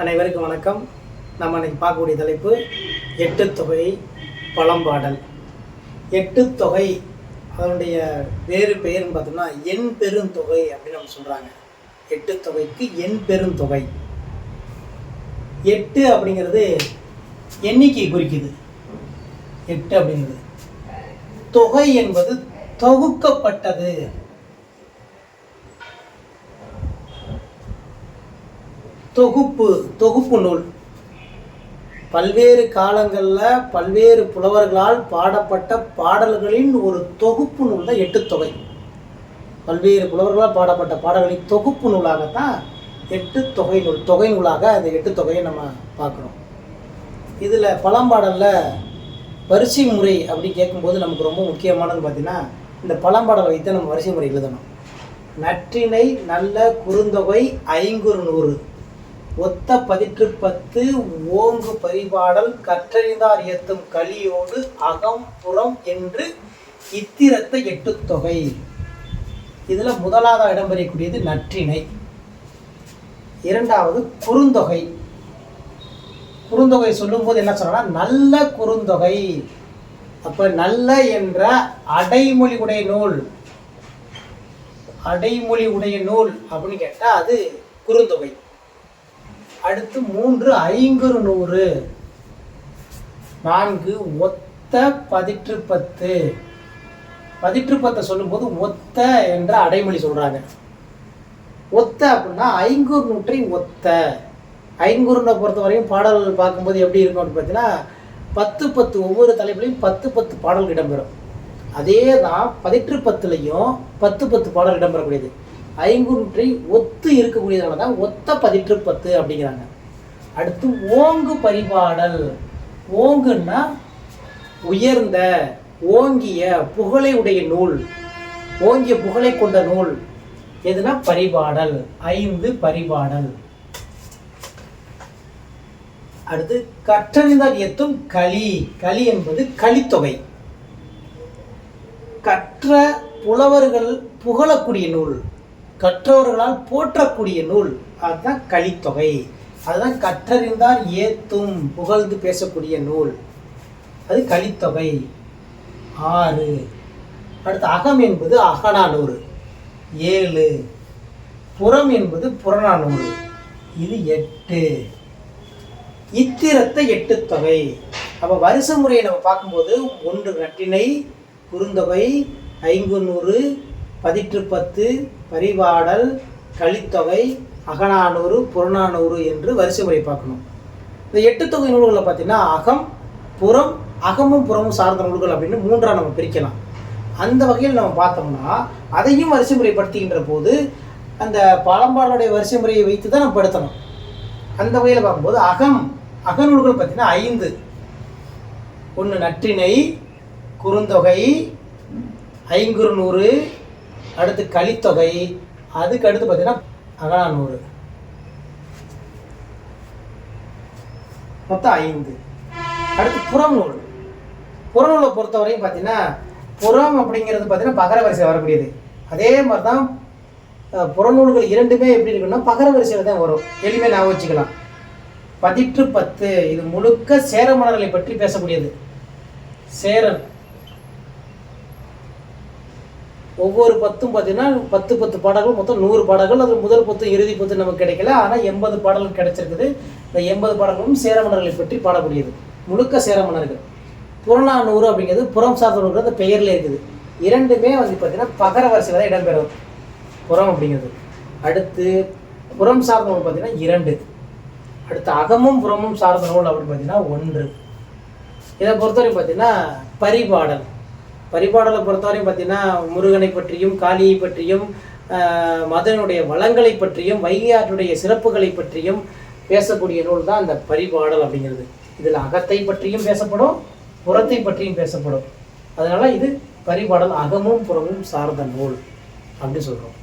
அனைவருக்கும் வணக்கம். நம்ம இன்னைக்கு பார்க்கக்கூடிய தலைப்பு எட்டு தொகை பழம்பாடல். எட்டு தொகை அதனுடைய வேறு பெயர்னு பார்த்தோம்னா எண் பெருந்தொகை அப்படின்னு நம்ம சொல்கிறாங்க எட்டு தொகைக்கு எண் பெருந்தொகை எட்டு அப்படிங்கிறது எண்ணிக்கை குறிக்குது. எட்டு அப்படிங்கிறது. தொகை என்பது தொகுக்கப்பட்டது. தொகுப்பு தொகுப்பு நூல். பல்வேறு காலங்களில் பல்வேறு புலவர்களால் பாடப்பட்ட பாடல்களின் ஒரு தொகுப்பு நூல் தான் எட்டு தொகை பல்வேறு புலவர்களால் பாடப்பட்ட பாடல்களின் தொகுப்பு நூலாகத்தான் எட்டு தொகை நூல் தொகை நூலாக அந்த எட்டு தொகையை நம்ம பார்க்குறோம். இதில் பழம்பாடலில் வரிசை முறை அப்படின்னு கேட்கும்போது நமக்கு ரொம்ப முக்கியமானது பார்த்திங்கன்னா இந்த பழம்பாடல் வைத்து நம்ம வரிசை முறை எழுதணும். நற்றினை நல்ல குறுந்தொகை ஐங்குறு நூறு ஒத்த பதிற்று பத்து ஓங்கு பரிபாடல் கற்றறிந்தார் ஏத்தும் கலியோடு அகம் புறம் என்று இத்திரத்த எட்டு தொகை. இதில் முதலாவது இடம்பெறக்கூடியது நற்றிணை. இரண்டாவது குறுந்தொகை. குறுந்தொகை சொல்லும்போது என்ன சொல்றோம்னா நல்ல குறுந்தொகை. அப்போ நல்ல என்ற அடைமொழி உடைய நூல். அடைமொழி உடைய நூல் அப்படின்னு கேட்டால் அது குறுந்தொகை. அடுத்து மூன்று ஐங்குறு நூறு. நான்கு ஒத்த பதிற்று பத்து பதிற்று பத்தை சொல்லும்போது ஒத்த என்ற அடைமொழி சொல்கிறாங்க ஒத்த அப்படின்னா ஐங்குறு நூற்றை ஒத்த. ஐங்குறுனை பொறுத்த வரையும் பாடல்கள் பார்க்கும்போது எப்படி இருக்கும் அப்படின்னு பார்த்தீங்கன்னா பத்து பத்து ஒவ்வொரு தலைப்புலையும் பத்து பத்து பாடல் இடம்பெறும். அதே தான் பதிற்று பத்துலையும் பத்து பத்து பாடல் இடம்பெறக்கூடியது. ஐங்குறுற்றை ஒத்து இருக்கக்கூடியதால தான் ஒத்த பதிற்று பத்து அப்படிங்கிறாங்க. அடுத்து ஓங்கு பரிபாடல். ஓங்குன்னா உயர்ந்த ஓங்கிய புகழை உடைய நூல். ஓங்கிய புகழை கொண்ட நூல். எதுனா பரிபாடல். ஐந்து பரிபாடல். அடுத்து கற்றறிந்தால் எத்தும் களி. களி என்பது களித்தொகை. கற்ற புலவர்கள் புகழக்கூடிய நூல். கற்றவர்களால் போற்றக்கூடிய நூல். அதுதான் கலித்தொகை அதுதான் கற்றறிந்தார் ஏத்தும் புகழ்ந்து பேசக்கூடிய நூல். அது கலித்தொகை ஆறு. அடுத்து அகம் என்பது அகநானூறு. ஏழு. புறம் என்பது புறநானூறு. இது எட்டு. இத்திரத்தை எட்டு தொகை. அப்போ வருஷ முறையை நம்ம பார்க்கும்போது ஒன்று நட்டினை குறுந்தொகை ஐங்குநூறு பதிற்று பத்து பரிபாடல் கலித்தொகை அகநானூறு புறநானூறு என்று வரிசை முறை பார்க்கணும். இந்த எட்டு தொகை நூல்களில் பார்த்தீங்கன்னா அகம் புறம் அகமும் புறமும் சார்ந்த நூல்கள் அப்படின்னு மூன்றாக நம்ம பிரிக்கலாம். அந்த வகையில் நம்ம பார்த்தோம்னா அதையும் வரிசை முறைப்படுத்துகின்ற போது அந்த பழம்பாடலுடைய வரிசை முறையை வைத்து தான் நம்ம படுத்தணும். அந்த வகையில் பார்க்கும்போது அகம் அகநூல்கள் பார்த்தீங்கன்னா ஐந்து. ஒன்று நற்றினை குறுந்தொகை ஐங்குறுநூறு அடுத்து கலித்தொகை அதுக்கு அடுத்து பார்த்தீங்கன்னா அகலானூறு மொத்தம் ஐந்து. அடுத்து புறநூல். புறநூலை பொறுத்தவரையும் பார்த்தீங்கன்னா புறம் அப்படிங்கிறது பார்த்தீங்கன்னா பகர வரிசையில் வரக்கூடியது. அதே மாதிரி தான் புறநூல்கள் இரண்டுமே எப்படி இருக்குன்னா பகர வரிசையில் தான் வரும். எளிமையாக ஞாபகம் வச்சுக்கலாம். பதிற்று பத்து இது முழுக்க சேர மன்னர்களை பற்றி பேசக்கூடியது. சேரன் ஒவ்வொரு பத்தும் பார்த்தீங்கன்னா பத்து பத்து பாடல்கள் மொத்தம் நூறு பாடல்கள். அது முதல் பத்து இறுதி பத்து நமக்கு கிடைக்கல. ஆனால் எண்பது பாடல்கள் கிடைச்சிருக்குது. இந்த எண்பது பாடல்களும் சேரமன்னர்களை பற்றி பாடக்கூடியது. முழுக்க சேர மன்னர்கள் புறநானூறு அப்படிங்கிறது புறம் சார்ந்த அந்த பெயரில் இருக்குது. இரண்டுமே வந்து பார்த்தீங்கன்னா பகர வரிசையில் தான் இடம்பெறும். புறம் அப்படிங்கிறது. அடுத்து புறம் சார்ந்த நூல் பார்த்தீங்கன்னா இரண்டு. அடுத்து அகமும் புறமும் சார்ந்த நூல் அப்படின்னு பார்த்தீங்கன்னா ஒன்று. இதை பொறுத்தவரைக்கும் பார்த்தீங்கன்னா பரிபாடல். பரிபாடலை பொறுத்தவரையும் பார்த்தீங்கன்னா முருகனை பற்றியும் காளியை பற்றியும் மதனுடைய வளங்களை பற்றியும் வைகையாற்றுடைய சிறப்புகளை பற்றியும் பேசக்கூடிய நூல் தான் அந்த பரிபாடல் அப்படிங்கிறது. இதில் அகத்தை பற்றியும் பேசப்படும் புறத்தை பற்றியும் பேசப்படும். அதனால் இது பரிபாடல் அகமும் புறமும் சார்ந்த நூல் அப்படின்னு சொல்கிறோம்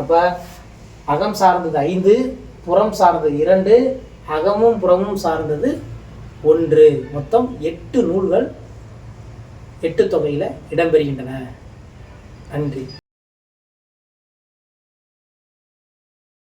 அப்போ அகம் சார்ந்தது ஐந்து புறம் சார்ந்தது இரண்டு அகமும் புறமும் சார்ந்தது ஒன்று. மொத்தம் எட்டு நூல்கள் எட்டு தொகையில் இடம்பெறுகின்றன. நன்றி.